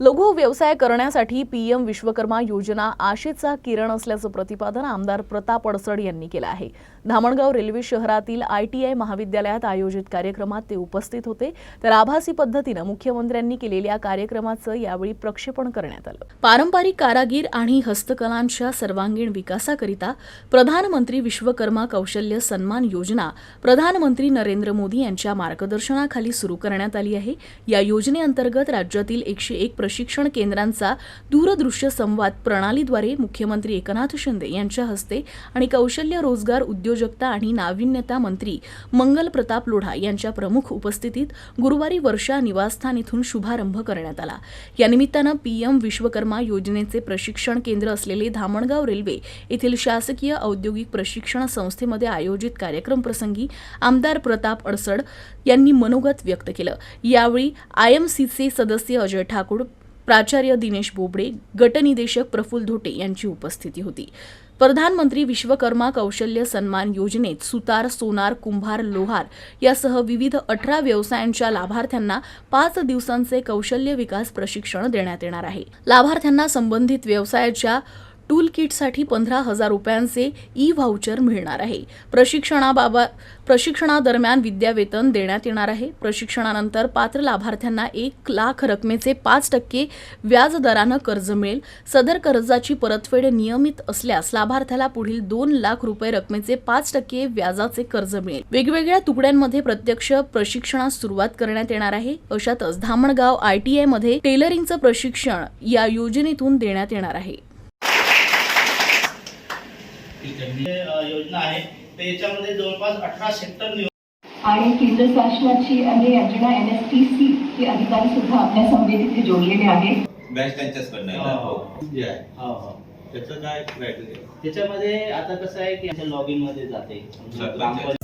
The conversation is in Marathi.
लघु व्यवसाय करण्यासाठी पीएम विश्वकर्मा योजना आशेचा किरण असल्याचं प्रतिपादन आमदार प्रताप अडसड यांनी केलं आहे. धामणगाव रेल्वे शहरातील आयटीआय महाविद्यालयात आयोजित कार्यक्रमात ते उपस्थित होते. तर आभासी पद्धतीनं मुख्यमंत्र्यांनी केलेल्या कार्यक्रमाचं यावेळी प्रक्षेपण करण्यात आलं. पारंपरिक कारागीर आणि हस्तकलांच्या सर्वांगीण विकासाकरिता प्रधानमंत्री विश्वकर्मा कौशल्य सन्मान योजना प्रधानमंत्री नरेंद्र मोदी यांच्या मार्गदर्शनाखाली सुरू करण्यात आली आहे. या योजनेअंतर्गत राज्यातील एकशे एक प्रशिक्षण केंद्रांचा दूरदृश्य संवाद प्रणालीद्वारे मुख्यमंत्री एकनाथ शिंदे यांच्या हस्ते आणि कौशल्य रोजगार उद्योजकता आणि नाविन्यता मंत्री मंगल प्रताप लोढा यांच्या प्रमुख उपस्थितीत गुरुवारी वर्षा निवासस्थान इथून शुभारंभ करण्यात आला. या निमित्तानं पीएम विश्वकर्मा योजनेचे प्रशिक्षण केंद्र असलेले धामणगाव रेल्वे येथील शासकीय औद्योगिक प्रशिक्षण संस्थेमध्ये आयोजित कार्यक्रम प्रसंगी आमदार प्रताप अडसड यांनी मनोगत व्यक्त केलं. यावेळी आयएमसीचे सदस्य अजय ठाकूर प्राचार्य दिनेश बोबडे गटनिदेशक प्रफुल्ल धोटे यांची उपस्थिती होती. प्रधानमंत्री विश्वकर्मा कौशल्य सन्मान योजनेत सुतार सोनार कुंभार लोहार यासह विविध अठरा व्यवसायांच्या लाभार्थ्यांना पाच दिवसांचे कौशल्य विकास प्रशिक्षण देण्यात येणार आहे. लाभार्थ्यांना संबंधित व्यवसायाच्या टूल किटसाठी पंधरा हजार रुपयांचे ई व्हाउचर मिळणार आहे. प्रशिक्षणाबाबत प्रशिक्षणादरम्यान विद्यावेतन देण्यात येणार आहे. प्रशिक्षणानंतर पात्र लाभार्थ्यांना एक लाख रकमेचे पाच टक्के व्याज दरानं कर्ज मिळेल. सदर कर्जाची परतफेड नियमित असल्यास लाभार्थ्याला पुढील दोन लाख रुपये रकमेचे पाच टक्के व्याजाचे कर्ज मिळेल. वेगवेगळ्या तुकड्यांमध्ये प्रत्यक्ष प्रशिक्षणास सुरुवात करण्यात येणार आहे. अशातच धामणगाव आयटीआयमध्ये टेलरिंगचं प्रशिक्षण या योजनेतून देण्यात येणार आहे. योजना आहे तर याच्यामध्ये जवळपास अठरा सेक्टर आणि केंद्र शासनाची आणि योजना एन एस टी सी चे अधिकारी सुद्धा आपल्या समवेत इथे जोडलेले आहेत बॅच त्यांच्याचकडनं? हो. जे आहे हो हो त्याचं काय? त्याच्यामध्ये आता कसं आहे की लॉग इनमध्ये जाते. ग्रामपंचायत